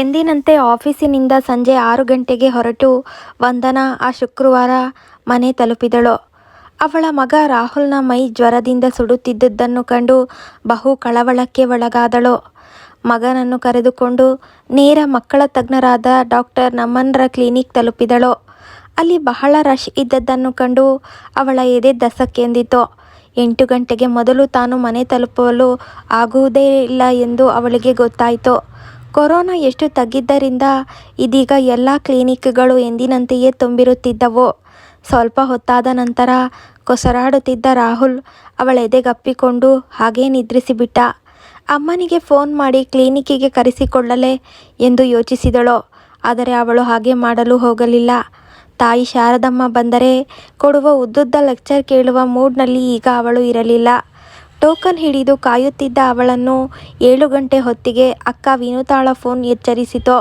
ಎಂದಿನಂತೆ ಆಫೀಸಿನಿಂದ ಸಂಜೆ ಆರು ಗಂಟೆಗೆ ಹೊರಟು ವಂದನಾ ಆ ಶುಕ್ರವಾರ ಮನೆ ತಲುಪಿದಳು. ಅವಳ ಮಗ ರಾಹುಲ್ನ ಮೈ ಜ್ವರದಿಂದ ಸುಡುತ್ತಿದ್ದುದನ್ನು ಕಂಡು ಬಹು ಕಳವಳಕ್ಕೆ ಒಳಗಾದಳು. ಮಗನನ್ನು ಕರೆದುಕೊಂಡು ನೇರ ಮಕ್ಕಳ ತಜ್ಞರಾದ ಡಾಕ್ಟರ್ ನಮನ್ರ ಕ್ಲಿನಿಕ್ ತಲುಪಿದಳು. ಅಲ್ಲಿ ಬಹಳ ರಶ್ ಇದ್ದದ್ದನ್ನು ಕಂಡು ಅವಳ ಎದೆ ದಸಕ್ಕೆಂದಿತು ಎಂಟು ಗಂಟೆಗೆ ಮೊದಲು ತಾನು ಮನೆ ತಲುಪಲು ಆಗುವುದೇ ಇಲ್ಲ ಎಂದು ಅವಳಿಗೆ ಗೊತ್ತಾಯಿತು. ಕೊರೋನಾ ಎಷ್ಟು ತಗ್ಗಿದ್ದರಿಂದ ಇದೀಗ ಎಲ್ಲ ಕ್ಲಿನಿಕ್ಗಳು ಎಂದಿನಂತೆಯೇ ತುಂಬಿರುತ್ತಿದ್ದವು. ಸ್ವಲ್ಪ ಹೊತ್ತಾದ ನಂತರ ಕೊಸರಾಡುತ್ತಿದ್ದ ರಾಹುಲ್ ಅವಳೆದೆಗಪ್ಪಿಕೊಂಡು ಹಾಗೇ ನಿದ್ರಿಸಿಬಿಟ್ಟ. ಅಮ್ಮನಿಗೆ ಫೋನ್ ಮಾಡಿ ಕ್ಲಿನಿಕ್ಕಿಗೆ ಕರೆಸಿಕೊಳ್ಳಲೇ ಎಂದು ಯೋಚಿಸಿದಳು. ಆದರೆ ಅವಳು ಹಾಗೆ ಮಾಡಲು ಹೋಗಲಿಲ್ಲ. ತಾಯಿ ಶಾರದಮ್ಮ ಬಂದರೆ ಕೊಡುವ ಉದ್ದುದ್ದ ಲೆಕ್ಚರ್ ಕೇಳುವ ಮೂಡ್ನಲ್ಲಿ ಈಗ ಅವಳು ಇರಲಿಲ್ಲ. ಟೋಕನ್ ಹಿಡಿದು ಕಾಯುತ್ತಿದ್ದ ಅವಳನ್ನು ಏಳು ಗಂಟೆ ಹೊತ್ತಿಗೆ ಅಕ್ಕ ವಿನುತಾಳ ಫೋನ್ ಎಚ್ಚರಿಸಿತು.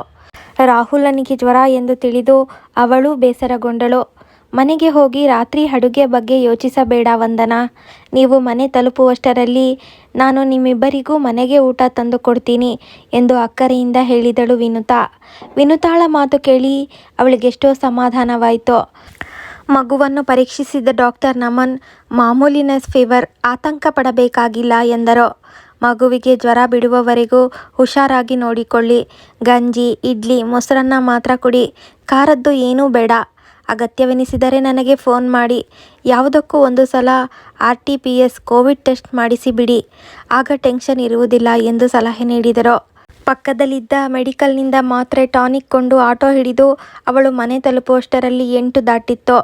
ರಾಹುಲನಿಗೆ ಜ್ವರ ಎಂದು ತಿಳಿದು ಅವಳು ಬೇಸರಗೊಂಡಳು. ಮನೆಗೆ ಹೋಗಿ ರಾತ್ರಿ ಅಡುಗೆ ಬಗ್ಗೆ ಯೋಚಿಸಬೇಡ ವಂದನಾ. ನೀವು ಮನೆ ತಲುಪುವಷ್ಟರಲ್ಲಿ ನಾನು ನಿಮ್ಮಿಬ್ಬರಿಗೂ ಮನೆಗೆ ಊಟ ತಂದು ಕೊಡ್ತೀನಿ ಎಂದು ಅಕ್ಕರೆಯಿಂದ ಹೇಳಿದಳು ವಿನುತಾ. ವಿನುತಾಳ ಮಾತು ಕೇಳಿ ಅವಳಿಗೆಷ್ಟೋ ಸಮಾಧಾನವಾಯಿತು. ಮಗುವನ್ನು ಪರೀಕ್ಷಿಸಿದ ಡಾಕ್ಟರ್ ನಮನ್ ಮಾಮೂಲಿನ ಫೀವರ್, ಆತಂಕ ಪಡಬೇಕಾಗಿಲ್ಲ ಎಂದರು. ಮಗುವಿಗೆ ಜ್ವರ ಬಿಡುವವರೆಗೂ ಹುಷಾರಾಗಿ ನೋಡಿಕೊಳ್ಳಿ. ಗಂಜಿ, ಇಡ್ಲಿ, ಮೊಸರನ್ನ ಮಾತ್ರ ಕೊಡಿ. ಖಾರದ್ದು ಏನೂ ಬೇಡ. ಅಗತ್ಯವೆನಿಸಿದರೆ ನನಗೆ ಫೋನ್ ಮಾಡಿ. ಯಾವುದಕ್ಕೂ ಒಂದು ಸಲ ಆರ್ಟಿಪಿಸಿಆರ್ ಕೋವಿಡ್ ಟೆಸ್ಟ್ ಮಾಡಿಸಿಬಿಡಿ. ಆಗ ಟೆನ್ಷನ್ ಇರುವುದಿಲ್ಲ ಎಂದು ಸಲಹೆ ನೀಡಿದರು. ಪಕ್ಕದಲ್ಲಿದ್ದ ಮೆಡಿಕಲ್ನಿಂದ ಮಾತ್ರೆ, ಟಾನಿಕ್ ಕೊಂಡು ಆಟೋ ಹಿಡಿದು ಅವಳು ಮನೆ ತಲುಪುವಷ್ಟರಲ್ಲಿ ಎಂಟು ದಾಟಿತ್ತು.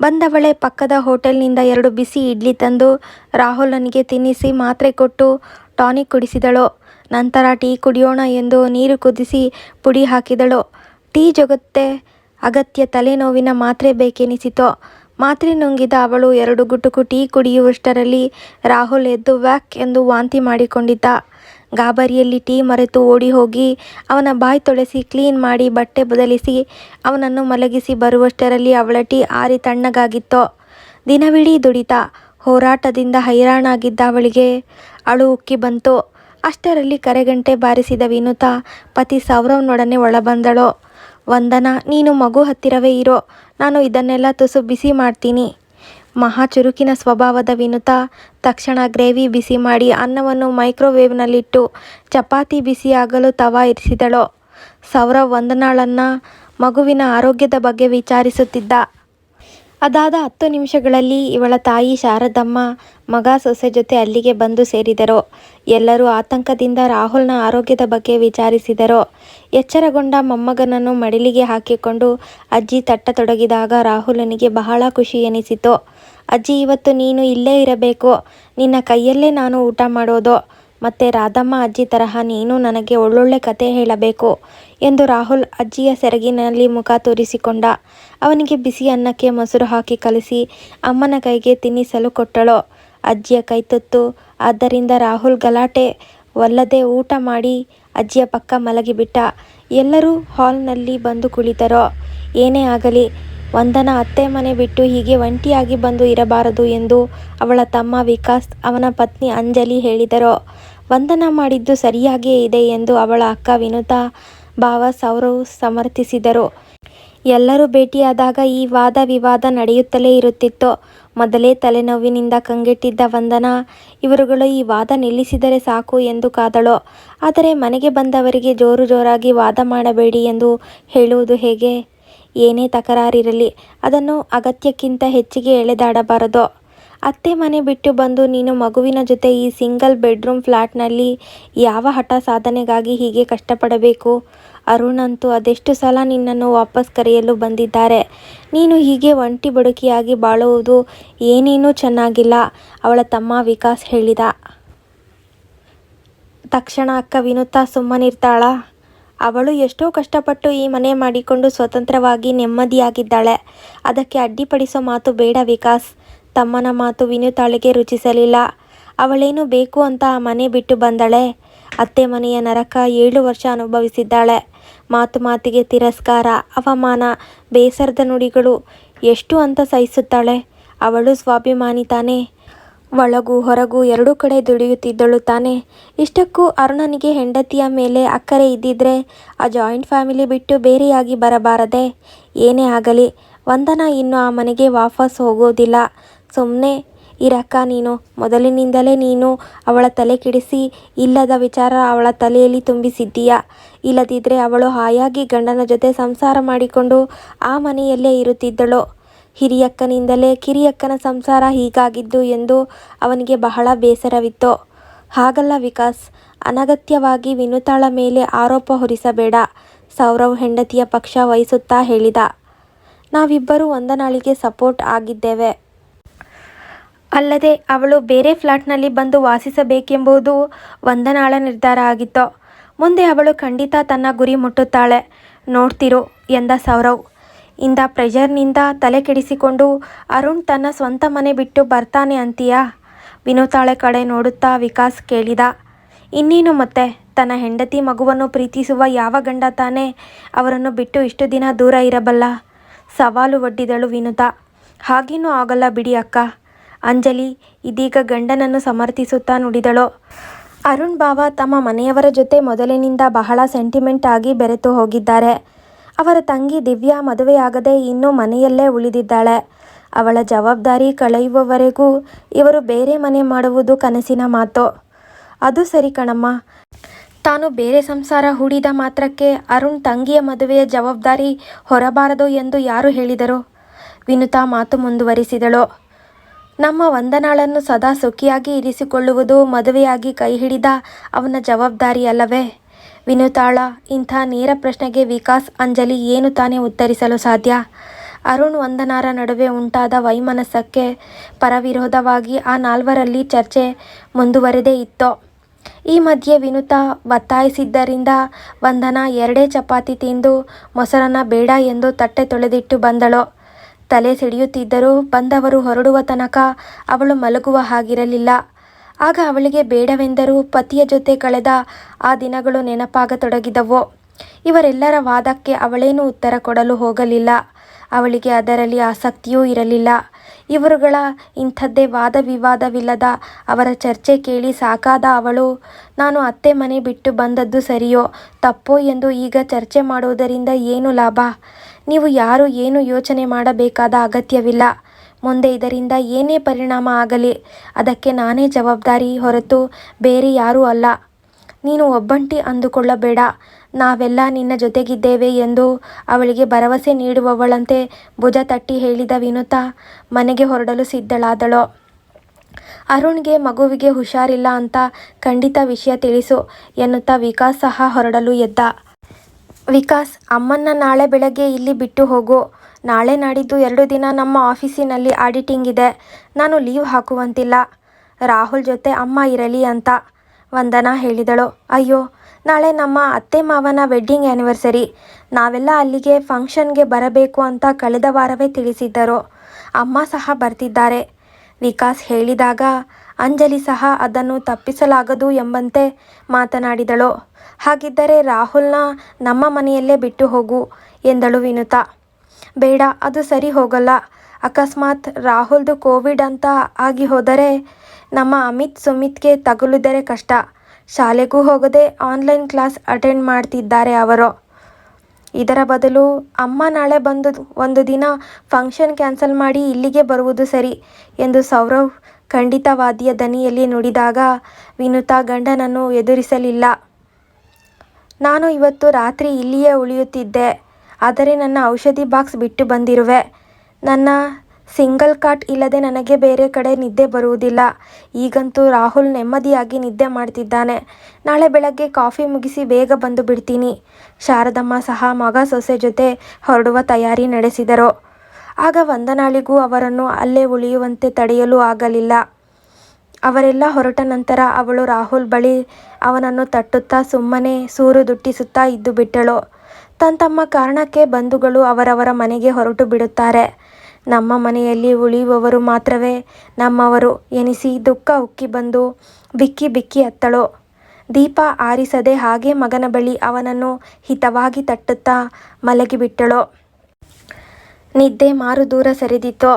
ಬಂದವಳೆ ಪಕ್ಕದ ಹೋಟೆಲ್ನಿಂದ ಎರಡು ಬಿಸಿ ಇಡ್ಲಿ ತಂದು ರಾಹುಲನಿಗೆ ತಿನ್ನಿಸಿ ಮಾತ್ರೆ ಕೊಟ್ಟು ಟಾನಿಕ್ ಕುಡಿಸಿದಳು. ನಂತರ ಟೀ ಕುಡಿಯೋಣ ಎಂದು ನೀರು ಕುದಿಸಿ ಪುಡಿ ಹಾಕಿದಳು. ಟೀ ಜೊತೆ ಅಗತ್ಯ ತಲೆನೋವಿನ ಮಾತ್ರೆ ಬೇಕೆನಿಸಿತು. ಮಾತ್ರೆ ನುಂಗಿದ ಅವಳು ಎರಡು ಗುಟುಕು ಟೀ ಕುಡಿಯುವಷ್ಟರಲ್ಲಿ ರಾಹುಲ್ ಎದ್ದು ವ್ಯಾಕ್ ಎಂದು ವಾಂತಿ ಮಾಡಿಕೊಂಡಿದ್ದ. ಗಾಬರಿಯಲ್ಲಿ ಟೀ ಮರೆತು ಓಡಿ ಹೋಗಿ ಅವನ ಬಾಯಿ ತೊಳೆಸಿ ಕ್ಲೀನ್ ಮಾಡಿ ಬಟ್ಟೆ ಬದಲಿಸಿ ಅವನನ್ನು ಮಲಗಿಸಿ ಬರುವಷ್ಟರಲ್ಲಿ ಅವಳ ಟೀ ಆರಿ ತಣ್ಣಗಾಗಿತ್ತು. ದಿನವಿಡೀ ದುಡಿತ, ಹೋರಾಟದಿಂದ ಹೈರಾಣಾಗಿದ್ದ ಅವಳಿಗೆ ಅಳು ಉಕ್ಕಿ ಬಂತು. ಅಷ್ಟರಲ್ಲಿ ಕರೆಗಂಟೆ ಬಾರಿಸಿದ ವಿನುತಾ ಪತಿ ಸೌರವ್ನೊಡನೆ ಒಳಬಂದಳು. ವಂದನಾ ನೀನು ಮಗು ಹತ್ತಿರವೇ ಇರೋ ನಾನು ಇದನ್ನೆಲ್ಲ ತುಸು ಬಿಸಿ ಮಾಡ್ತೀನಿ. ಮಹಾ ಚುರುಕಿನ ಸ್ವಭಾವದ ವಿನುತಾ ತಕ್ಷಣ ಗ್ರೇವಿ ಬಿಸಿ ಮಾಡಿ ಅನ್ನವನ್ನು ಮೈಕ್ರೋವೇವ್ನಲ್ಲಿಟ್ಟು ಚಪಾತಿ ಬಿಸಿಯಾಗಲು ತವಾ ಇರಿಸಿದಳು. ಸೌರವ್ ವಂದನಾಳನ್ನ ಮಗುವಿನ ಆರೋಗ್ಯದ ಬಗ್ಗೆ ವಿಚಾರಿಸುತ್ತಿದ್ದ. ಅದಾದ ಹತ್ತು ನಿಮಿಷಗಳಲ್ಲಿ ಇವಳ ತಾಯಿ ಶಾರದಮ್ಮ, ಮಗ ಸೊಸೆ ಜೊತೆ ಅಲ್ಲಿಗೆ ಬಂದು ಸೇರಿದರು. ಎಲ್ಲರೂ ಆತಂಕದಿಂದ ರಾಹುಲ್ನ ಆರೋಗ್ಯದ ಬಗ್ಗೆ ವಿಚಾರಿಸಿದರು. ಎಚ್ಚರಗೊಂಡ ಮೊಮ್ಮಗನನ್ನು ಮಡಿಲಿಗೆ ಹಾಕಿಕೊಂಡು ಅಜ್ಜಿ ತಟ್ಟತೊಡಗಿದಾಗ ರಾಹುಲನಿಗೆ ಬಹಳ ಖುಷಿ ಎನಿಸಿತು. ಅಜ್ಜಿ, ಇವತ್ತು ನೀನು ಇಲ್ಲೇ ಇರಬೇಕು. ನಿನ್ನ ಕೈಯಲ್ಲೇ ನಾನು ಊಟ ಮಾಡೋದು. ಮತ್ತೆ ರಾಧಮ್ಮ, ಅಜ್ಜಿ ತರಹ ನೀನು ನನಗೆ ಒಳ್ಳೊಳ್ಳೆ ಕತೆ ಹೇಳಬೇಕು ಎಂದು ರಾಹುಲ್ ಅಜ್ಜಿಯ ಸೆರಗಿನಲ್ಲಿ ಮುಖ ತೋರಿಸಿಕೊಂಡ ಅವನಿಗೆ ಬಿಸಿ ಅನ್ನಕ್ಕೆ ಮೊಸರು ಹಾಕಿ ಕಲಸಿ ಅಮ್ಮನ ಕೈಗೆ ತಿನ್ನಿಸಲು ಕೊಟ್ಟಳು. ಅಜ್ಜಿಯ ಕೈತತ್ತು ಆದ್ದರಿಂದ ರಾಹುಲ್ ಗಲಾಟೆ ವಲ್ಲದೆ ಊಟ ಮಾಡಿ ಅಜ್ಜಿಯ ಪಕ್ಕ ಮಲಗಿಬಿಟ್ಟ. ಎಲ್ಲರೂ ಹಾಲ್ನಲ್ಲಿ ಬಂದು ಕುಳಿತರೋ ಏನೇ ಆಗಲಿ ವಂದನಾ ಅತ್ತೆ ಮನೆ ಬಿಟ್ಟು ಹೀಗೆ ಒಂಟಿಯಾಗಿ ಬಂದು ಇರಬಾರದು ಎಂದು ಅವಳ ತಮ್ಮ ವಿಕಾಸ್, ಅವನ ಪತ್ನಿ ಅಂಜಲಿ ಹೇಳಿದರು. ವಂದನ ಮಾಡಿದ್ದು ಸರಿಯಾಗಿಯೇ ಇದೆ ಎಂದು ಅವಳ ಅಕ್ಕ ವಿನುತಾ, ಭಾವ ಸೌರವ್ ಸಮರ್ಥಿಸಿದರು. ಎಲ್ಲರೂ ಭೇಟಿಯಾದಾಗ ಈ ವಾದ ವಿವಾದ ನಡೆಯುತ್ತಲೇ ಇರುತ್ತಿತ್ತು. ಮೊದಲೇ ತಲೆನೋವಿನಿಂದ ಕಂಗೆಟ್ಟಿದ್ದ ವಂದನಾ ಇವರುಗಳು ಈ ವಾದ ನಿಲ್ಲಿಸಿದರೆ ಸಾಕು ಎಂದು ಕಾದಳು. ಆದರೆ ಮನೆಗೆ ಬಂದವರಿಗೆ ಜೋರು ಜೋರಾಗಿ ವಾದ ಮಾಡಬೇಡಿ ಎಂದು ಹೇಳುವುದು ಹೇಗೆ? ಏನೇ ತಕರಾರಿರಲಿ, ಅದನ್ನು ಅಗತ್ಯಕ್ಕಿಂತ ಹೆಚ್ಚಿಗೆ ಎಳೆದಾಡಬಾರದು. ಅತ್ತೆ ಮನೆ ಬಿಟ್ಟು ಬಂದು ನೀನು ಮಗುವಿನ ಜೊತೆ ಈ ಸಿಂಗಲ್ ಬೆಡ್ರೂಮ್ ಫ್ಲ್ಯಾಟ್ನಲ್ಲಿ ಯಾವ ಹಠ ಸಾಧನೆಗಾಗಿ ಹೀಗೆ ಕಷ್ಟಪಡಬೇಕು? ಅರುಣ್ ಅಂತೂ ಅದೆಷ್ಟು ಸಲ ನಿನ್ನನ್ನು ವಾಪಸ್ ಕರೆಯಲು ಬಂದಿದ್ದಾರೆ. ನೀನು ಹೀಗೆ ಒಂಟಿ ಬಡುಕಿಯಾಗಿ ಬಾಳುವುದು ಏನೇನೂ ಚೆನ್ನಾಗಿಲ್ಲ, ಅವಳ ತಮ್ಮ ವಿಕಾಸ್ ಹೇಳಿದ. ತಕ್ಷಣ ಅಕ್ಕ ವಿನುತಾ ಸುಮ್ಮನಿರ್ತಾಳಾ? ಅವಳು ಎಷ್ಟೋ ಕಷ್ಟಪಟ್ಟು ಈ ಮನೆ ಮಾಡಿಕೊಂಡು ಸ್ವತಂತ್ರವಾಗಿ ನೆಮ್ಮದಿಯಾಗಿದ್ದಾಳೆ. ಅದಕ್ಕೆ ಅಡ್ಡಿಪಡಿಸೋ ಮಾತು ಬೇಡ ವಿಕಾಸ್. ತಮ್ಮನ ಮಾತು ವಿನುತಾಳಿಗೆ ರುಚಿಸಲಿಲ್ಲ. ಅವಳೇನು ಬೇಕು ಅಂತ ಆ ಮನೆ ಬಿಟ್ಟು ಬಂದಳೆ ಅತ್ತೆ ಮನೆಯ ನರಕ ಏಳು ವರ್ಷ ಅನುಭವಿಸಿದ್ದಾಳೆ. ಮಾತು ಮಾತಿಗೆ ತಿರಸ್ಕಾರ, ಅವಮಾನ, ಬೇಸರದ ನುಡಿಗಳು ಎಷ್ಟು ಅಂತ ಸಹಿಸುತ್ತಾಳೆ? ಅವಳು ಸ್ವಾಭಿಮಾನಿ ತಾನೇ? ಒಳಗೂ ಹೊರಗೂ ಎರಡೂ ಕಡೆ ದುಡಿಯುತ್ತಿದ್ದಳು ತಾನೆ. ಇಷ್ಟಕ್ಕೂ ಅರುಣನಿಗೆ ಹೆಂಡತಿಯ ಮೇಲೆ ಅಕ್ಕರೆ ಇದ್ದಿದ್ರೆ ಆ ಜಾಯಿಂಟ್ ಫ್ಯಾಮಿಲಿ ಬಿಟ್ಟು ಬೇರೆಯಾಗಿ ಬರಬಾರದೆ. ಏನೇ ಆಗಲಿ, ವಂದನಾ ಇನ್ನು ಆ ಮನೆಗೆ ವಾಪಸ್ ಹೋಗೋದಿಲ್ಲ. ಸುಮ್ಮನೆ ಇರಕ್ಕ ನೀನು, ಮೊದಲಿನಿಂದಲೇ ನೀನು ಅವಳ ತಲೆ ಕೆಡಿಸಿ ಇಲ್ಲದ ವಿಚಾರ ಅವಳ ತಲೆಯಲ್ಲಿ ತುಂಬಿಸಿದ್ದೀಯ. ಇಲ್ಲದಿದ್ದರೆ ಅವಳು ಹಾಯಾಗಿ ಗಂಡನ ಜೊತೆ ಸಂಸಾರ ಮಾಡಿಕೊಂಡು ಆ ಮನೆಯಲ್ಲೇ ಇರುತ್ತಿದ್ದಳು. ಹಿರಿಯಕ್ಕನಿಂದಲೇ ಕಿರಿಯಕ್ಕನ ಸಂಸಾರ ಹೀಗಾಗಿದ್ದು ಎಂದು ಅವನಿಗೆ ಬಹಳ ಬೇಸರವಿತ್ತು. ಹಾಗಲ್ಲ ವಿಕಾಸ್, ಅನಗತ್ಯವಾಗಿ ವಿನುತಾಳ ಮೇಲೆ ಆರೋಪ ಹೊರಿಸಬೇಡ, ಸೌರವ್ ಹೆಂಡತಿಯ ಪಕ್ಷ ವಹಿಸುತ್ತಾ ಹೇಳಿದ. ನಾವಿಬ್ಬರೂ ಒಂದನಾಳಿಗೆ ಸಪೋರ್ಟ್ ಆಗಿದ್ದೇವೆ. ಅಲ್ಲದೆ ಅವಳು ಬೇರೆ ಫ್ಲಾಟ್ನಲ್ಲಿ ಬಂದು ವಾಸಿಸಬೇಕೆಂಬುದು ವಂದನಾಳ ನಿರ್ಧಾರ ಆಗಿತ್ತು. ಮುಂದೆ ಅವಳು ಖಂಡಿತ ತನ್ನ ಗುರಿ ಮುಟ್ಟುತ್ತಾಳೆ. ನೋಡ್ತಿರು ಎಂದ ಸೌರವ್. ಇಂದ ಪ್ರೆಷರ್ನಿಂದ ತಲೆ ಕೆಡಿಸಿಕೊಂಡು ಅರುಣ್ ತನ್ನ ಸ್ವಂತ ಮನೆ ಬಿಟ್ಟು ಬರ್ತಾನೆ ಅಂತೀಯಾ? ವಿನೋತಾಳೆ ಕಡೆ ನೋಡುತ್ತಾ ವಿಕಾಸ್ ಕೇಳಿದ. ಇನ್ನೇನು ಮತ್ತೆ? ತನ್ನ ಹೆಂಡತಿ ಮಗುವನ್ನು ಪ್ರೀತಿಸುವ ಯಾವ ಗಂಡ ತಾನೇ ಅವರನ್ನು ಬಿಟ್ಟು ಇಷ್ಟು ದಿನ ದೂರ ಇರಬಲ್ಲ? ಸವಾಲು ಒಡ್ಡಿದಳು ವಿನುತಾ ಹಾಗೇನೂ ಆಗಲ್ಲ ಬಿಡಿ ಅಕ್ಕ. ಅಂಜಲಿ ಇದೀಗ ಗಂಡನನ್ನು ಸಮರ್ಥಿಸುತ್ತಾ ನುಡಿದಳು. ಅರುಣ್ ಬಾವ ತಮ್ಮ ಮನೆಯವರ ಜೊತೆ ಮೊದಲಿನಿಂದ ಬಹಳ ಸೆಂಟಿಮೆಂಟ್ ಆಗಿ ಬೆರೆತು ಹೋಗಿದ್ದಾರೆ. ಅವರ ತಂಗಿ ದಿವ್ಯಾ ಮದುವೆಯಾಗದೆ ಇನ್ನೂ ಮನೆಯಲ್ಲೇ ಉಳಿದಿದ್ದಾಳೆ. ಅವಳ ಜವಾಬ್ದಾರಿ ಕಳೆಯುವವರೆಗೂ ಇವರು ಬೇರೆ ಮನೆ ಮಾಡುವುದು ಕನಸಿನ ಮಾತು. ಅದು ಸರಿ ಕಣಮ್ಮ. ತಾನು ಬೇರೆ ಸಂಸಾರ ಹೂಡಿದ ಮಾತ್ರಕ್ಕೆ ಅರುಣ್ ತಂಗಿಯ ಮದುವೆಯ ಜವಾಬ್ದಾರಿ ಹೊರಬಾರದು ಎಂದು ಯಾರು ಹೇಳಿದರು? ವಿನುತಾ ಮಾತು ಮುಂದುವರಿಸಿದಳು. ನಮ್ಮ ವಂದನಾಳನ್ನು ಸದಾ ಸುಖಿಯಾಗಿ ಇರಿಸಿಕೊಳ್ಳುವುದು ಮದುವೆಯಾಗಿ ಕೈ ಹಿಡಿದ ಅವನ ಜವಾಬ್ದಾರಿ ಅಲ್ಲವೇ ವಿನುತಾಳ ಇಂಥ ನೇರ ಪ್ರಶ್ನೆಗೆ ವಿಕಾಸ್ ಅಂಜಲಿ ಏನು ತಾನೇ ಉತ್ತರಿಸಲು ಸಾಧ್ಯ? ಅರುಣ್ ವಂದನಾರ ನಡುವೆ ಉಂಟಾದ ವೈಮನಸ್ಸಕ್ಕೆ ಪರವಿರೋಧವಾಗಿ ಆ ನಾಲ್ವರಲ್ಲಿ ಚರ್ಚೆ ಮುಂದುವರೆದೇ ಇತ್ತು? ಈ ಮಧ್ಯೆ ವಿನುತಾ ಒತ್ತಾಯಿಸಿದ್ದರಿಂದ ವಂದನ ಎರಡೇ ಚಪಾತಿ ತಿಂದು ಮೊಸರನ್ನ ಬೇಡ ಎಂದು ತಟ್ಟೆ ತೊಳೆದಿಟ್ಟು ಬಂದಳು? ತಲೆ ಸಿಡಿಯುತ್ತಿದ್ದರೂ ಬಂದವರು ಹೊರಡುವ ತನಕ ಅವಳು ಮಲಗುವ ಹಾಗಿರಲಿಲ್ಲ. ಆಗ ಅವಳಿಗೆ ಬೇಡವೆಂದರೂ ಪತಿಯ ಜೊತೆ ಕಳೆದ ಆ ದಿನಗಳು ನೆನಪಾಗತೊಡಗಿದವು. ಇವರೆಲ್ಲರ ವಾದಕ್ಕೆ ಅವಳೇನೂ ಉತ್ತರ ಕೊಡಲು ಹೋಗಲಿಲ್ಲ. ಅವಳಿಗೆ ಅದರಲ್ಲಿ ಆಸಕ್ತಿಯೂ ಇರಲಿಲ್ಲ. ಇವರುಗಳ ಇಂಥದ್ದೇ ವಾದ ವಿವಾದವಿಲ್ಲದ ಅವರ ಚರ್ಚೆ ಕೇಳಿ ಸಾಕಾದ ಅವಳು, ನಾನು ಅತ್ತೆ ಮನೆ ಬಿಟ್ಟು ಬಂದದ್ದು ಸರಿಯೋ, ತಪ್ಪೋ ಎಂದು ಈಗ ಚರ್ಚೆ ಮಾಡುವುದರಿಂದ ಏನು ಲಾಭ? ನೀವು ಯಾರು ಏನು ಯೋಚನೆ ಮಾಡಬೇಕಾದ ಅಗತ್ಯವಿಲ್ಲ. ಮುಂದೆ ಇದರಿಂದ ಏನೇ ಪರಿಣಾಮ ಆಗಲಿ, ಅದಕ್ಕೆ ನಾನೇ ಜವಾಬ್ದಾರಿ ಹೊರತು ಬೇರೆ ಯಾರೂ ಅಲ್ಲ. ನೀನು ಒಬ್ಬಂಟಿ ಅಂದುಕೊಳ್ಳಬೇಡ. ನಾವೆಲ್ಲ ನಿನ್ನ ಜೊತೆಗಿದ್ದೇವೆ ಎಂದು ಅವಳಿಗೆ ಭರವಸೆ ನೀಡುವವಳಂತೆ ಭುಜ ತಟ್ಟಿ ಹೇಳಿದ ವಿನುತಾ ಮನೆಗೆ ಹೊರಡಲು ಸಿದ್ಧಳಾದಳು. ಅರುಣ್ಗೆ ಮಗುವಿಗೆ ಹುಷಾರಿಲ್ಲ ಅಂತ ಖಂಡಿತ ವಿಷಯ ತಿಳಿಸು ಎನ್ನುತ್ತಾ ವಿಕಾಸ್ ಸಹ ಹೊರಡಲು ಎದ್ದ. ವಿಕಾಸ್, ಅಮ್ಮನ್ನ ನಾಳೆ ಬೆಳಗ್ಗೆ ಇಲ್ಲಿ ಬಿಟ್ಟು ಹೋಗು. ನಾಳೆ ನಾಡಿದ್ದು ಎರಡು ದಿನ ನಮ್ಮ ಆಫೀಸಿನಲ್ಲಿ ಆಡಿಟಿಂಗ್ ಇದೆ. ನಾನು ಲೀವ್ ಹಾಕುವಂತಿಲ್ಲ. ರಾಹುಲ್ ಜೊತೆ ಅಮ್ಮ ಇರಲಿ ಅಂತ ವಂದನಾ ಹೇಳಿದಳು. ಅಯ್ಯೋ, ನಾಳೆ ನಮ್ಮ ಅತ್ತೆ ಮಾವನ ವೆಡ್ಡಿಂಗ್ ಆ್ಯನಿವರ್ಸರಿ ನಾವೆಲ್ಲ ಅಲ್ಲಿಗೆ ಫಂಕ್ಷನ್ಗೆ ಬರಬೇಕು ಅಂತ ಕಳೆದ ವಾರವೇ ತಿಳಿಸಿದ್ದರು. ಅಮ್ಮ ಸಹ ಬರ್ತಿದ್ದಾರೆ. ವಿಕಾಸ್ ಹೇಳಿದಾಗ ಅಂಜಲಿ ಸಹ ಅದನ್ನು ತಪ್ಪಿಸಲಾಗದು ಎಂಬಂತೆ ಮಾತನಾಡಿದಳು. ಹಾಗಿದ್ದರೆ ರಾಹುಲ್ನ ನಮ್ಮ ಮನೆಯಲ್ಲೇ ಬಿಟ್ಟು ಹೋಗು ಎಂದಳು ವಿನುತಾ. ಬೇಡ, ಅದು ಸರಿ ಹೋಗಲ್ಲ. ಅಕಸ್ಮಾತ್ ರಾಹುಲ್ದು ಕೋವಿಡ್ ಅಂತ ಆಗಿ ಹೋದರೆ ನಮ್ಮ ಅಮಿತ್ ಸುಮಿತ್ಗೆ ತಗುಲಿದರೆ ಕಷ್ಟ. ಶಾಲೆಗೂ ಹೋಗದೆ ಆನ್ಲೈನ್ ಕ್ಲಾಸ್ ಅಟೆಂಡ್ ಮಾಡ್ತಿದ್ದಾರೆ ಅವರು. ಇದರ ಬದಲು ಅಮ್ಮ ನಾಳೆ ಬಂದು ಒಂದು ದಿನ ಫಂಕ್ಷನ್ ಕ್ಯಾನ್ಸಲ್ ಮಾಡಿ ಇಲ್ಲಿಗೆ ಬರುವುದು ಸರಿ ಎಂದು ಸೌರವ್ ಖಂಡಿತವಾದಿಯ ದನಿಯಲ್ಲಿ ನುಡಿದಾಗ ವಿನುತಾ ಗಂಡನನ್ನು ಎದುರಿಸಲಿಲ್ಲ. ನಾನು ಇವತ್ತು ರಾತ್ರಿ ಇಲ್ಲಿಯೇ ಉಳಿಯುತ್ತಿದ್ದೆ. ಆದರೆ ನನ್ನ ಔಷಧಿ ಬಾಕ್ಸ್ ಬಿಟ್ಟು ಬಂದಿರುವೆ. ನನ್ನ ಸಿಂಗಲ್ ಕಾಟ್ ಇಲ್ಲದೆ ನನಗೆ ಬೇರೆ ಕಡೆ ನಿದ್ದೆ ಬರುವುದಿಲ್ಲ. ಈಗಂತೂ ರಾಹುಲ್ ನೆಮ್ಮದಿಯಾಗಿ ನಿದ್ದೆ ಮಾಡ್ತಿದ್ದಾನೆ. ನಾಳೆ ಬೆಳಗ್ಗೆ ಕಾಫಿ ಮುಗಿಸಿ ಬೇಗ ಬಂದು ಬಿಡ್ತೀನಿ. ಶಾರದಮ್ಮ ಸಹ ಮಗ ಸೊಸೆ ಜೊತೆ ಹೊರಡುವ ತಯಾರಿ ನಡೆಸಿದರು. ಆಗ ವಂದನಾಳಿಗೂ ಅವರನ್ನು ಅಲ್ಲೇ ಉಳಿಯುವಂತೆ ತಡೆಯಲು ಆಗಲಿಲ್ಲ. ಅವರೆಲ್ಲ ಹೊರಟ ನಂತರ ಅವಳು ರಾಹುಲ್ ಬಳಿ ಅವನನ್ನು ತಟ್ಟುತ್ತಾ ಸುಮ್ಮನೆ ಸೂರು ದುಟ್ಟಿಸುತ್ತಾ ಇದ್ದು ಬಿಟ್ಟಳು. ತಮ್ಮ ಕಾರಣಕ್ಕೆ ಬಂಧುಗಳು ಅವರವರ ಮನೆಗೆ ಹೊರಟು ಬಿಡುತ್ತಾರೆ. ನಮ್ಮ ಮನೆಯಲ್ಲಿ ಉಳಿಯುವವರು ಮಾತ್ರವೇ. ನಮ್ಮವರು ಎನಿಸಿ ದುಃಖ ಉಕ್ಕಿ ಬಂದು ಬಿಕ್ಕಿ ಬಿಕ್ಕಿ ಅತ್ತಳು ದೀಪ ಆರಿಸದೆ ಹಾಗೆ ಮಗನ ಬಳಿ ಅವನನ್ನು ಹಿತವಾಗಿ ತಟ್ಟುತ್ತಾ ಮಲಗಿಬಿಟ್ಟಳು. ನಿದ್ದೆ ಮಾರು ದೂರ ಸರಿದಿತ್ತು.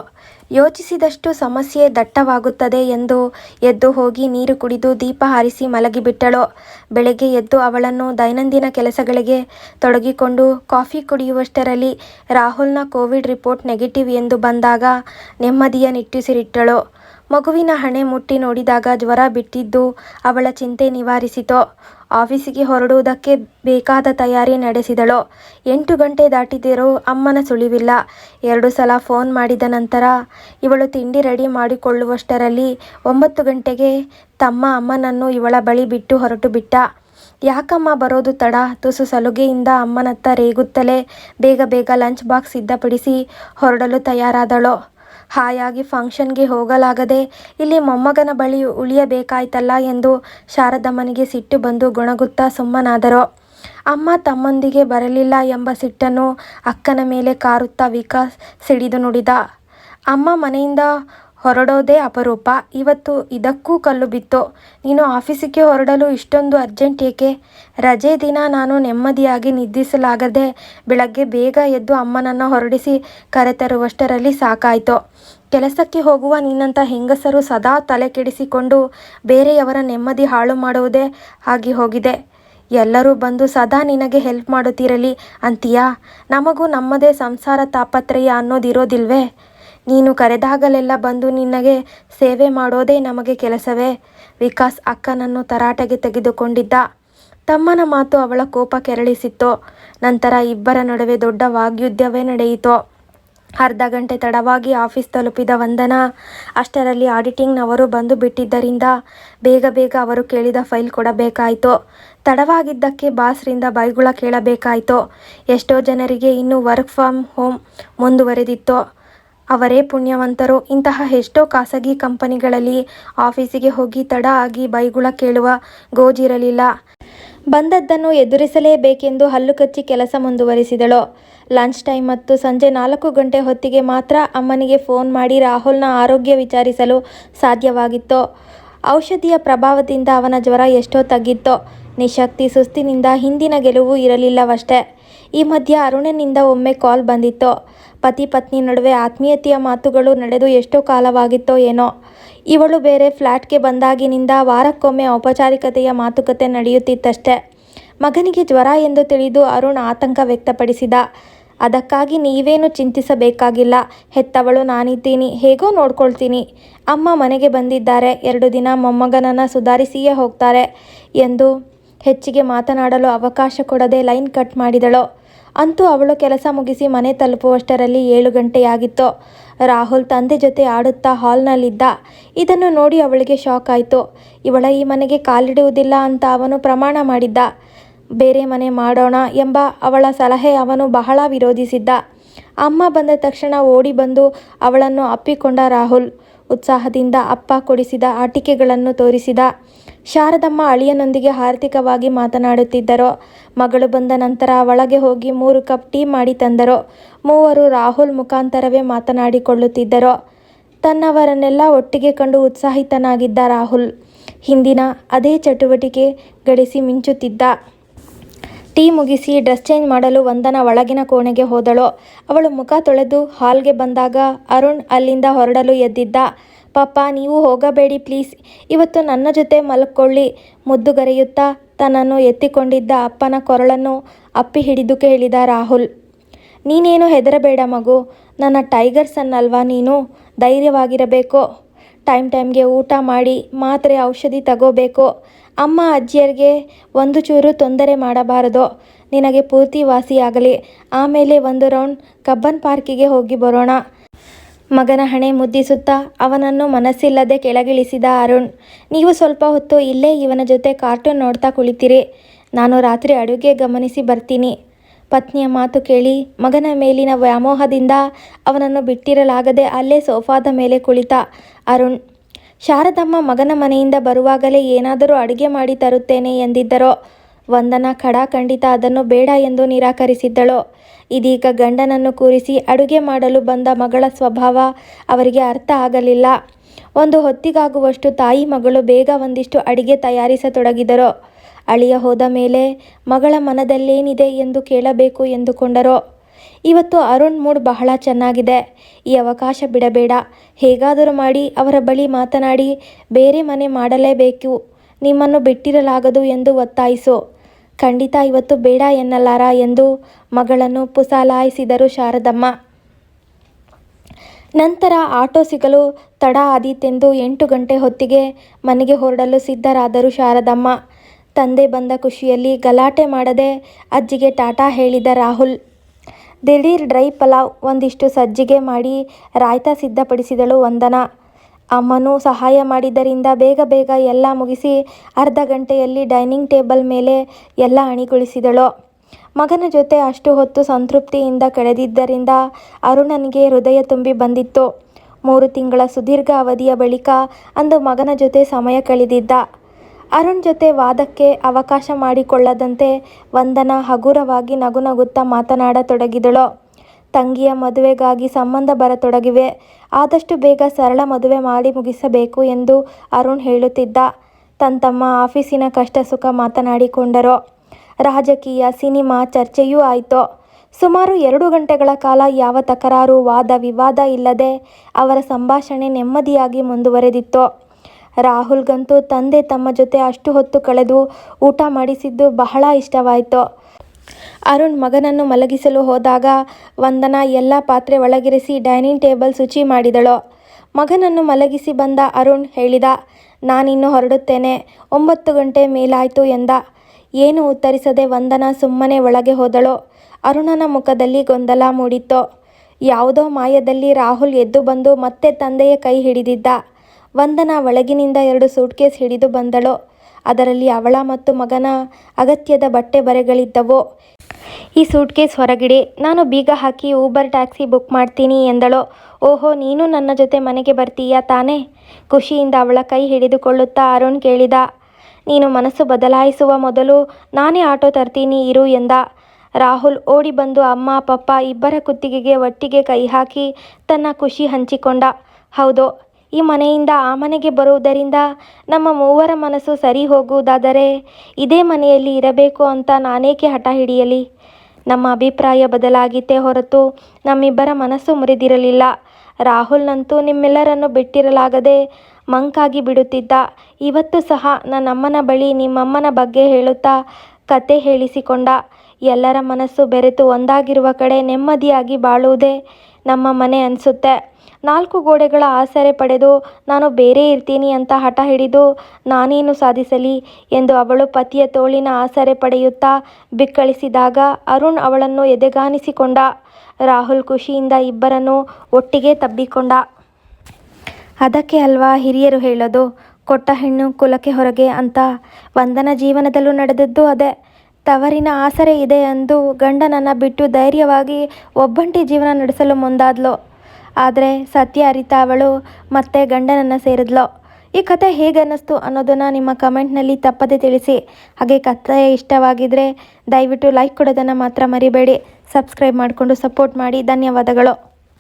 ಯೋಚಿಸಿದಷ್ಟು ಸಮಸ್ಯೆ ದಟ್ಟವಾಗುತ್ತದೆ ಎಂದು ಎದ್ದು ಹೋಗಿ ನೀರು ಕುಡಿದು ದೀಪ ಹಾರಿಸಿ ಮಲಗಿಬಿಟ್ಟಳು. ಬೆಳಗ್ಗೆ ಎದ್ದು ಅವಳನ್ನು ದೈನಂದಿನ ಕೆಲಸಗಳಿಗೆ ತೊಡಗಿಕೊಂಡು ಕಾಫಿ ಕುಡಿಯುವಷ್ಟರಲ್ಲಿ ರಾಹುಲ್ನ ಕೋವಿಡ್ ರಿಪೋರ್ಟ್ ನೆಗೆಟಿವ್ ಎಂದು ಬಂದಾಗ ನೆಮ್ಮದಿಯ ನಿಟ್ಟುಸಿರಿಟ್ಟಳು. ಮಗುವಿನ ಹಣೆ ಮುಟ್ಟಿ ನೋಡಿದಾಗ ಜ್ವರ ಬಿಟ್ಟಿದ್ದು ಅವಳ ಚಿಂತೆ ನಿವಾರಿಸಿತು. ಆಫೀಸಿಗೆ ಹೊರಡುವುದಕ್ಕೆ ಬೇಕಾದ ತಯಾರಿ ನಡೆಸಿದಳು. ಎಂಟು ಗಂಟೆ ದಾಟಿದಿರೋ ಅಮ್ಮನ ಸುಳಿವಿಲ್ಲ. ಎರಡು ಸಲ ಫೋನ್ ಮಾಡಿದ ನಂತರ ಇವಳು ತಿಂಡಿ ರೆಡಿ ಮಾಡಿಕೊಳ್ಳುವಷ್ಟರಲ್ಲಿ ಒಂಬತ್ತು ಗಂಟೆಗೆ ತಮ್ಮ ಅಮ್ಮನನ್ನು ಇವಳ ಬಳಿ ಬಿಟ್ಟು ಹೊರಟುಬಿಟ್ಟ. ಯಾಕಮ್ಮ ಬರೋದು ತಡ ತುಸು ಸಲುಗೆಯಿಂದ ಅಮ್ಮನತ್ತ ರೇಗುತ್ತಲೇ ಬೇಗ ಬೇಗ ಲಂಚ್ ಬಾಕ್ಸ್ ಸಿದ್ಧಪಡಿಸಿ ಹೊರಡಲು ತಯಾರಾದಳು. ಹಾಯಾಗಿ ಫಂಕ್ಷನ್ಗೆ ಹೋಗಲಾಗದೆ ಇಲ್ಲಿ ಮೊಮ್ಮಗನ ಬಳಿ ಉಳಿಯಬೇಕಾಯ್ತಲ್ಲ ಎಂದು ಶಾರದಮ್ಮನಿಗೆ ಸಿಟ್ಟು ಬಂದು ಗೊಣಗುತ್ತಾ ಸುಮ್ಮನಾದರು. ಅಮ್ಮ ತಮ್ಮೊಂದಿಗೆ ಬರಲಿಲ್ಲ ಎಂಬ ಸಿಟ್ಟನ್ನು ಅಕ್ಕನ ಮೇಲೆ ಕಾರುತ್ತಾ ವಿಕಾಸ್ ಸಿಡಿದು ನುಡಿದ. ಅಮ್ಮ ಮನೆಯಿಂದ ಹೊರಡೋದೇ ಅಪರೂಪ. ಇವತ್ತು ಇದಕ್ಕೂ ಕಲ್ಲು ಬಿತ್ತು. ನೀನು ಆಫೀಸಿಗೆ ಹೊರಡಲು ಇಷ್ಟೊಂದು ಅರ್ಜೆಂಟ್ ಏಕೆ? ರಜೆ ದಿನ ನಾನು ನೆಮ್ಮದಿಯಾಗಿ ನಿದ್ರಿಸಲಾಗದೆ ಬೆಳಗ್ಗೆ ಬೇಗ ಎದ್ದು ಅಮ್ಮನನ್ನು ಹೊರಡಿಸಿ ಕರೆತರುವಷ್ಟರಲ್ಲಿ ಸಾಕಾಯಿತು ಕೆಲಸಕ್ಕೆ ಹೋಗುವ ನಿನ್ನಂಥ ಹೆಂಗಸರು ಸದಾ ತಲೆ ಕೆಡಿಸಿಕೊಂಡು ಬೇರೆಯವರ ನೆಮ್ಮದಿ ಹಾಳು ಮಾಡುವುದೇ ಆಗಿ ಹೋಗಿದೆ ಎಲ್ಲರೂ ಬಂದು ಸದಾ ನಿನಗೆ ಹೆಲ್ಪ್ ಮಾಡುತ್ತಿರಲಿ ಅಂತೀಯಾ? ನಮಗೂ ನಮ್ಮದೇ ಸಂಸಾರ ತಾಪತ್ರಯ ಅನ್ನೋದಿರೋದಿಲ್ವೇ? ನೀನು ಕರೆದಾಗಲೆಲ್ಲ ಬಂದು ನಿನಗೆ ಸೇವೆ ಮಾಡೋದೇ ನಮಗೆ ಕೆಲಸವೇ? ವಿಕಾಸ್ ಅಕ್ಕನನ್ನು ತರಾಟೆಗೆ ತೆಗೆದುಕೊಂಡಿದ್ದ. ತಮ್ಮನ ಮಾತು ಅವಳ ಕೋಪ ಕೆರಳಿಸಿತ್ತು. ನಂತರ ಇಬ್ಬರ ನಡುವೆ ದೊಡ್ಡ ವಾಗ್ಯುದ್ಧವೇ ನಡೆಯಿತು. ಅರ್ಧ ಗಂಟೆ ತಡವಾಗಿ ಆಫೀಸ್ ತಲುಪಿದ ವಂದನಾ, ಅಷ್ಟರಲ್ಲಿ ಆಡಿಟಿಂಗ್ನವರು ಬಂದು ಬಿಟ್ಟಿದ್ದರಿಂದ ಬೇಗ ಬೇಗ ಅವರು ಕೇಳಿದ ಫೈಲ್ ಕೊಡಬೇಕಾಯಿತು ತಡವಾಗಿದ್ದಕ್ಕೆ ಬಾಸ್ರಿಂದ ಬೈಗುಳ ಕೇಳಬೇಕಾಯಿತು ಎಷ್ಟೋ ಜನರಿಗೆ ಇನ್ನೂ ವರ್ಕ್ ಫ್ರಮ್ ಹೋಮ್ ಮುಂದುವರೆದಿತ್ತು. ಅವರೇ ಪುಣ್ಯವಂತರು. ಇಂತಹ ಎಷ್ಟೋ ಖಾಸಗಿ ಕಂಪನಿಗಳಲ್ಲಿ ಆಫೀಸಿಗೆ ಹೋಗಿ ತಡ ಆಗಿ ಬೈಗುಳ ಕೇಳುವ ಗೋಜಿರಲಿಲ್ಲ. ಬಂದದ್ದನ್ನು ಎದುರಿಸಲೇಬೇಕೆಂದು ಹಲ್ಲು ಕಚ್ಚಿ ಕೆಲಸ ಮುಂದುವರಿಸಿದಳು. ಲಂಚ್ ಟೈಮ್ ಮತ್ತು ಸಂಜೆ ನಾಲ್ಕು ಗಂಟೆ ಹೊತ್ತಿಗೆ ಮಾತ್ರ ಅಮ್ಮನಿಗೆ ಫೋನ್ ಮಾಡಿ ರಾಹುಲ್ನ ಆರೋಗ್ಯ ವಿಚಾರಿಸಲು ಸಾಧ್ಯವಾಗಿತ್ತು. ಔಷಧಿಯ ಪ್ರಭಾವದಿಂದ ಅವನ ಜ್ವರ ಎಷ್ಟೋ ತಗ್ಗಿತ್ತು. ನಿಶಕ್ತಿ, ಸುಸ್ತಿನಿಂದ ಹಿಂದಿನ ಗೆಲುವು ಇರಲಿಲ್ಲವಷ್ಟೇ. ಈ ಮಧ್ಯೆ ಅರುಣನಿಂದ ಒಮ್ಮೆ ಕಾಲ್ ಬಂದಿತ್ತು. ಪತಿ ಪತ್ನಿ ನಡುವೆ ಆತ್ಮೀಯತೆಯ ಮಾತುಗಳು ನಡೆದು ಎಷ್ಟೋ ಕಾಲವಾಗಿತ್ತೋ ಏನೋ. ಇವಳು ಬೇರೆ ಫ್ಲ್ಯಾಟ್ಗೆ ಬಂದಾಗಿನಿಂದ ವಾರಕ್ಕೊಮ್ಮೆ ಔಪಚಾರಿಕತೆಯ ಮಾತುಕತೆ ನಡೆಯುತ್ತಿತ್ತಷ್ಟೇ. ಮಗನಿಗೆ ಜ್ವರ ಎಂದು ತಿಳಿದು ಅರುಣ್ ಆತಂಕ ವ್ಯಕ್ತಪಡಿಸಿದ. ಅದಕ್ಕಾಗಿ ನೀವೇನು ಚಿಂತಿಸಬೇಕಾಗಿಲ್ಲ. ಹೆತ್ತವಳು ನಾನಿದ್ದೀನಿ. ಹೇಗೋ ನೋಡ್ಕೊಳ್ತೀನಿ. ಅಮ್ಮ ಮನೆಗೆ ಬಂದಿದ್ದಾರೆ. ಎರಡು ದಿನ ಮೊಮ್ಮಗನನ್ನು ಸುಧಾರಿಸಿಯೇ ಹೋಗ್ತಾರೆ ಎಂದು ಹೆಚ್ಚಿಗೆ ಮಾತನಾಡಲು ಅವಕಾಶ ಕೊಡದೆ ಲೈನ್ ಕಟ್ ಮಾಡಿದಳು. ಅಂತೂ ಅವಳು ಕೆಲಸ ಮುಗಿಸಿ ಮನೆ ತಲುಪುವಷ್ಟರಲ್ಲಿ ಏಳು ಗಂಟೆಯಾಗಿತ್ತು. ರಾಹುಲ್ ತಂದೆ ಜೊತೆ ಆಡುತ್ತಾ ಹಾಲ್ನಲ್ಲಿದ್ದ. ಇದನ್ನು ನೋಡಿ ಅವಳಿಗೆ ಶಾಕ್ ಆಯಿತು ಇವಳ ಈ ಮನೆಗೆ ಕಾಲಿಡುವುದಿಲ್ಲ ಅಂತ ಅವನು ಪ್ರಮಾಣ ಮಾಡಿದ್ದ. ಬೇರೆ ಮನೆ ಮಾಡೋಣ ಎಂಬ ಅವಳ ಸಲಹೆ ಅವನು ಬಹಳ ವಿರೋಧಿಸಿದ್ದ. ಅಮ್ಮ ಬಂದ ತಕ್ಷಣ ಓಡಿ ಬಂದು ಅವಳನ್ನು ಅಪ್ಪಿಕೊಂಡ ರಾಹುಲ್. ಉತ್ಸಾಹದಿಂದ ಅಪ್ಪ ಕೊಡಿಸಿದ ಆಟಿಕೆಗಳನ್ನು ತೋರಿಸಿದ. ಶಾರದಮ್ಮ ಅಳಿಯನೊಂದಿಗೆ ಆರ್ಥಿಕವಾಗಿ ಮಾತನಾಡುತ್ತಿದ್ದರು. ಮಗಳು ಬಂದ ನಂತರ ಒಳಗೆ ಹೋಗಿ ಮೂರು ಕಪ್ ಟೀ ಮಾಡಿ ತಂದರು. ಮೂವರು ರಾಹುಲ್ ಮುಖಾಂತರವೇ ಮಾತನಾಡಿಕೊಳ್ಳುತ್ತಿದ್ದರು. ತನ್ನವರನ್ನೆಲ್ಲ ಒಟ್ಟಿಗೆ ಕಂಡು ಉತ್ಸಾಹಿತನಾಗಿದ್ದ ರಾಹುಲ್. ಹಿಂದಿನ ಅದೇ ಚಟುವಟಿಕೆ ಗಳಿಸಿ ಮಿಂಚುತ್ತಿದ್ದ. ಟೀ ಮುಗಿಸಿ ಡ್ರೆಸ್ ಚೇಂಜ್ ಮಾಡಲು ವಂದನ ಒಳಗಿನ ಕೋಣೆಗೆ ಹೋದಳು. ಅವಳು ಮುಖ ತೊಳೆದು ಹಾಲ್ಗೆ ಬಂದಾಗ ಅರುಣ್ ಅಲ್ಲಿಂದ ಹೊರಡಲು ಎದ್ದಿದ್ದ. ಪಾಪ, ನೀವು ಹೋಗಬೇಡಿ ಪ್ಲೀಸ್. ಇವತ್ತು ನನ್ನ ಜೊತೆ ಮಲ್ಕೊಳ್ಳಿ ಮುದ್ದುಗರೆಯುತ್ತಾ ತನ್ನನ್ನು ಎತ್ತಿಕೊಂಡಿದ್ದ ಅಪ್ಪನ ಕೊರಳನ್ನು ಅಪ್ಪಿ ಹಿಡಿದು ಕೇಳಿದ ರಾಹುಲ್. ನೀನೇನು ಹೆದರಬೇಡ ಮಗು. ನನ್ನ ಟೈಗರ್ ಸನ್ ಅಲ್ವಾ ನೀನು. ಧೈರ್ಯವಾಗಿರಬೇಕು. ಟೈಮ್ ಟೈಮ್ಗೆ ಊಟ ಮಾಡಿ ಮಾತ್ರೆ ಔಷಧಿ ತಗೋಬೇಕು. ಅಮ್ಮ ಅಜ್ಜಿಯರಿಗೆ ಒಂದು ಚೂರು ತೊಂದರೆ ಮಾಡಬಾರದು. ನಿನಗೆ ಪೂರ್ತಿ ವಾಸಿಯಾಗಲಿ. ಆಮೇಲೆ ಒಂದು ರೌಂಡ್ ಕಬ್ಬನ್ ಪಾರ್ಕಿಗೆ ಹೋಗಿ ಬರೋಣ. ಮಗನ ಹಣೆ ಮುದ್ದಿಸುತ್ತಾ ಅವನನ್ನು ಮನಸ್ಸಿಲ್ಲದೆ ಕೆಳಗಿಳಿಸಿದ ಅರುಣ್. ನೀವು ಸ್ವಲ್ಪ ಹೊತ್ತು ಇಲ್ಲೇ ಇವನ ಜೊತೆ ಕಾರ್ಟೂನ್ ನೋಡ್ತಾ ಕುಳಿತಿರಿ. ನಾನು ರಾತ್ರಿ ಅಡುಗೆ ಗಮನಿಸಿ ಬರ್ತೀನಿ. ಪತ್ನಿಯ ಮಾತು ಕೇಳಿ ಮಗನ ಮೇಲಿನ ವ್ಯಾಮೋಹದಿಂದ ಅವನನ್ನು ಬಿಟ್ಟಿರಲಾಗದೆ ಅಲ್ಲೇ ಸೋಫಾದ ಮೇಲೆ ಕುಳಿತ ಅರುಣ್. ಶಾರದಮ್ಮ ಮಗನ ಮನೆಯಿಂದ ಬರುವಾಗಲೇ ಏನಾದರೂ ಅಡುಗೆ ಮಾಡಿ ತರುತ್ತೇನೆ ಎಂದಿದ್ದರು. ವಂದನಾ ಖಡಾಖಂಡಿತ ಅದನ್ನು ಬೇಡ ಎಂದು ನಿರಾಕರಿಸಿದ್ದಳು. ಇದೀಗ ಗಂಡನನ್ನು ಕೂರಿಸಿ ಅಡುಗೆ ಮಾಡಲು ಬಂದ ಮಗಳ ಸ್ವಭಾವ ಅವರಿಗೆ ಅರ್ಥ ಆಗಲಿಲ್ಲ. ಒಂದು ಹೊತ್ತಿಗಾಗುವಷ್ಟು ತಾಯಿ ಮಗಳು ಬೇಗ ಒಂದಿಷ್ಟು ಅಡಿಗೆ ತಯಾರಿಸತೊಡಗಿದರು. ಅಳಿಯ ಹೋದ ಮೇಲೆ ಮಗಳ ಮನದಲ್ಲೇನಿದೆ ಎಂದು ಕೇಳಬೇಕು ಎಂದುಕೊಂಡರು. ಇವತ್ತು ಅರುಣ್ ಮೂಡ್ ಬಹಳ ಚೆನ್ನಾಗಿದೆ. ಈ ಅವಕಾಶ ಬಿಡಬೇಡ. ಹೇಗಾದರೂ ಮಾಡಿ ಅವರ ಬಳಿ ಮಾತನಾಡಿ, ಬೇರೆ ಮನೆ ಮಾಡಲೇಬೇಕು. ನಿಮ್ಮನ್ನು ಬಿಟ್ಟಿರಲಾಗದು ಎಂದು ಒತ್ತಾಯಿಸು. ಖಂಡಿತ ಇವತ್ತು ಬೇಡ ಎನ್ನಲಾರ ಎಂದು ಮಗಳನ್ನು ಪುಸಲಾಯಿಸಿದರು ಶಾರದಮ್ಮ. ನಂತರ ಆಟೋ ಸಿಗಲು ತಡ ಆದೀತೆಂದು ಎಂಟು ಗಂಟೆ ಹೊತ್ತಿಗೆ ಮನೆಗೆ ಹೊರಡಲು ಸಿದ್ಧರಾದರು ಶಾರದಮ್ಮ. ತಂದೆ ಬಂದ ಖುಷಿಯಲ್ಲಿ ಗಲಾಟೆ ಮಾಡದೆ ಅಜ್ಜಿಗೆ ಟಾಟಾ ಹೇಳಿದ ರಾಹುಲ್. ದಿಢೀರ್ ಡ್ರೈ ಪಲಾವ್ ಒಂದಿಷ್ಟು ಸಜ್ಜಿಗೆ ಮಾಡಿ ರಾಯ್ತ ಸಿದ್ಧಪಡಿಸಿದಳು ವಂದನ. ಅಮ್ಮನೂ ಸಹಾಯ ಮಾಡಿದ್ದರಿಂದ ಬೇಗ ಬೇಗ ಎಲ್ಲ ಮುಗಿಸಿ ಅರ್ಧ ಗಂಟೆಯಲ್ಲಿ ಡೈನಿಂಗ್ ಟೇಬಲ್ ಮೇಲೆ ಎಲ್ಲ ಅಣಿಗೊಳಿಸಿದಳು. ಮಗನ ಜೊತೆ ಅಷ್ಟು ಹೊತ್ತು ಸಂತೃಪ್ತಿಯಿಂದ ಕಳೆದಿದ್ದರಿಂದ ಅರುಣನಿಗೆ ಹೃದಯ ತುಂಬಿ ಬಂದಿತ್ತು. ಮೂರು ತಿಂಗಳ ಸುದೀರ್ಘ ಅವಧಿಯ ಬಳಿಕ ಅಂದು ಮಗನ ಜೊತೆ ಸಮಯ ಕಳೆದಿದ್ದ. ಅರುಣ್ ಜೊತೆ ವಾದಕ್ಕೆ ಅವಕಾಶ ಮಾಡಿಕೊಳ್ಳದಂತೆ ವಂದನಾ ಹಗುರವಾಗಿ ನಗುನಗುತ್ತಾ ಮಾತನಾಡತೊಡಗಿದಳು. ತಂಗಿಯ ಮದುವೆಗಾಗಿ ಸಂಬಂಧ ಬರತೊಡಗಿವೆ. ಆದಷ್ಟು ಬೇಗ ಸರಳ ಮದುವೆ ಮಾಡಿ ಮುಗಿಸಬೇಕು ಎಂದು ಅರುಣ್ ಹೇಳುತ್ತಿದ್ದ. ತನ್ನ ತಮ್ಮ ಆಫೀಸಿನ ಕಷ್ಟ ಸುಖ ಮಾತನಾಡಿಕೊಂಡರು. ರಾಜಕೀಯ, ಸಿನಿಮಾ ಚರ್ಚೆಯೂ ಆಯಿತು. ಸುಮಾರು ಎರಡು ಗಂಟೆಗಳ ಕಾಲ ಯಾವ ತಕರಾರು ವಾದ ವಿವಾದ ಇಲ್ಲದೆ ಅವರ ಸಂಭಾಷಣೆ ನೆಮ್ಮದಿಯಾಗಿ ಮುಂದುವರೆದಿತ್ತು. ರಾಹುಲ್ಗಂತೂ ತಂದೆ ತಮ್ಮ ಜೊತೆ ಅಷ್ಟು ಹೊತ್ತು ಕಳೆದು ಊಟ ಮಾಡಿಸಿದ್ದು ಬಹಳ ಇಷ್ಟವಾಯಿತು. ಅರುಣ್ ಮಗನನ್ನು ಮಲಗಿಸಲು ಹೋದಾಗ ವಂದನಾ ಎಲ್ಲ ಪಾತ್ರೆ ಒಳಗಿರಿಸಿ ಡೈನಿಂಗ್ ಟೇಬಲ್ ಶುಚಿ ಮಾಡಿದಳು. ಮಗನನ್ನು ಮಲಗಿಸಿ ಬಂದ ಅರುಣ್ ಹೇಳಿದ, ನಾನಿನ್ನು ಹೊರಡುತ್ತೇನೆ. ಒಂಬತ್ತು ಗಂಟೆ ಮೇಲಾಯಿತು ಎಂದ. ಏನು ಉತ್ತರಿಸದೆ ವಂದನಾ ಸುಮ್ಮನೆ ಒಳಗೆ ಹೋದಳು. ಅರುಣನ ಮುಖದಲ್ಲಿ ಗೊಂದಲ ಮೂಡಿತ್ತು. ಯಾವುದೋ ಮಾಯದಲ್ಲಿ ರಾಹುಲ್ ಎದ್ದು ಬಂದು ಮತ್ತೆ ತಂದೆಯ ಕೈ ಹಿಡಿದಿದ್ದ. ವಂದನಾ ಒಳಗಿನಿಂದ ಎರಡು ಸೂಟ್ಕೇಸ್ ಹಿಡಿದು ಬಂದಳು, ಅದರಲ್ಲಿ ಅವಳ ಮತ್ತು ಮಗನ ಅಗತ್ಯದ ಬಟ್ಟೆ ಬರೆಗಳಿದ್ದವೋ. ಈ ಸೂಟ್ಕೇಸ್ ಹೊರಗಿಡಿ, ನಾನು ಬೀಗ ಹಾಕಿ ಊಬರ್ ಟ್ಯಾಕ್ಸಿ ಬುಕ್ ಮಾಡ್ತೀನಿ ಎಂದಳು. ಓಹೋ, ನೀನು ನನ್ನ ಜೊತೆ ಮನೆಗೆ ಬರ್ತೀಯಾ ತಾನೇ? ಖುಷಿಯಿಂದ ಅವಳ ಕೈ ಹಿಡಿದುಕೊಳ್ಳುತ್ತಾ ಅರುಣ್ ಕೇಳಿದ, ನೀನು ಮನಸ್ಸು ಬದಲಾಯಿಸುವ ಮೊದಲು ನಾನೇ ಆಟೋ ತರ್ತೀನಿ ಇರು ಎಂದ. ರಾಹುಲ್ ಓಡಿ ಬಂದು ಅಮ್ಮ, ಪಪ್ಪ ಇಬ್ಬರ ಕುತ್ತಿಗೆಗೆ ಒಟ್ಟಿಗೆ ಕೈ ಹಾಕಿ ತನ್ನ ಖುಷಿ ಹಂಚಿಕೊಂಡ. ಹೌದು ಈ ಮನೆಯಿಂದ ಆ ಮನೆಗೆ ಬರುವುದರಿಂದ ನಮ್ಮ ಮೂವರ ಮನಸ್ಸು ಸರಿ ಹೋಗುವುದಾದರೆ ಇದೇ ಮನೆಯಲ್ಲಿ ಇರಬೇಕು ಅಂತ ನಾನೇಕೆ ಹಠ ಹಿಡಿಯಲಿ? ನಮ್ಮ ಅಭಿಪ್ರಾಯ ಬದಲಾಗಿತ್ತೇ ಹೊರತು ನಮ್ಮಿಬ್ಬರ ಮನಸ್ಸು ಮುರಿದಿರಲಿಲ್ಲ. ರಾಹುಲ್ನಂತೂ ನಿಮ್ಮೆಲ್ಲರನ್ನು ಬಿಟ್ಟಿರಲಾಗದೆ ಮಂಕಾಗಿ ಬಿಡುತ್ತಿದ್ದ. ಇವತ್ತು ಸಹ ನನ್ನಮ್ಮನ ಬಳಿ ನಿಮ್ಮಮ್ಮನ ಬಗ್ಗೆ ಹೇಳುತ್ತಾ ಕತೆ ಹೇಳಿಸಿಕೊಂಡ. ಎಲ್ಲರ ಮನಸ್ಸು ಬೆರೆತು ಒಂದಾಗಿರುವ ಕಡೆ ನೆಮ್ಮದಿಯಾಗಿ ಬಾಳುವುದೇ ನಮ್ಮ ಮನೆ ಅನಿಸುತ್ತೆ. ನಾಲ್ಕು ಗೋಡೆಗಳ ಆಸರೆ ಪಡೆದು ನಾನು ಬೇರೆ ಇರ್ತೀನಿ ಅಂತ ಹಠ ಹಿಡಿದು, ನಾನೇನು ಸಾಧಿಸಲಿ ಎಂದು ಅವಳು ಪತಿಯ ತೋಳಿನ ಆಸರೆ ಪಡೆಯುತ್ತಾ ಬಿಕ್ಕಳಿಸಿದಾಗ ಅರುಣ್ ಅವಳನ್ನು ಎದೆಗಾನಿಸಿಕೊಂಡ ರಾಹುಲ್ ಖುಷಿಯಿಂದ ಇಬ್ಬರನ್ನು ಒಟ್ಟಿಗೆ ತಬ್ಬಿಕೊಂಡ. ಅದಕ್ಕೆ ಅಲ್ವಾ ಹಿರಿಯರು ಹೇಳೋದು? ಕೊಟ್ಟ ಹೆಣ್ಣು ಕುಲಕ್ಕೆ ಹೊರಗೆ ಅಂತ. ವಂದನ ಜೀವನದಲ್ಲೂ ನಡೆದದ್ದು ಅದೇ. ತವರಿನ ಆಸರೆ ಇದೆ ಎಂದು ಗಂಡನನ್ನು ಬಿಟ್ಟು ಧೈರ್ಯವಾಗಿ ಒಬ್ಬಂಟಿ ಜೀವನ ನಡೆಸಲು ಮುಂದಾದ್ಲು. ಆದರೆ ಸತ್ಯ ಅರಿತ ಅವಳು ಮತ್ತೆ ಗಂಡನನ್ನು ಸೇರಿದ್ಲು. ಈ ಕಥೆ ಹೇಗೆ ಅನ್ನಿಸ್ತು ಅನ್ನೋದನ್ನು ನಿಮ್ಮ ಕಮೆಂಟ್ನಲ್ಲಿ ತಪ್ಪದೆ ತಿಳಿಸಿ. ಹಾಗೆ ಕಥೆ ಇಷ್ಟವಾಗಿದ್ದರೆ ದಯವಿಟ್ಟು ಲೈಕ್ ಕೊಡೋದನ್ನು ಮಾತ್ರ ಮರಿಬೇಡಿ. ಸಬ್ಸ್ಕ್ರೈಬ್ ಮಾಡಿಕೊಂಡು ಸಪೋರ್ಟ್ ಮಾಡಿ. ಧನ್ಯವಾದಗಳು.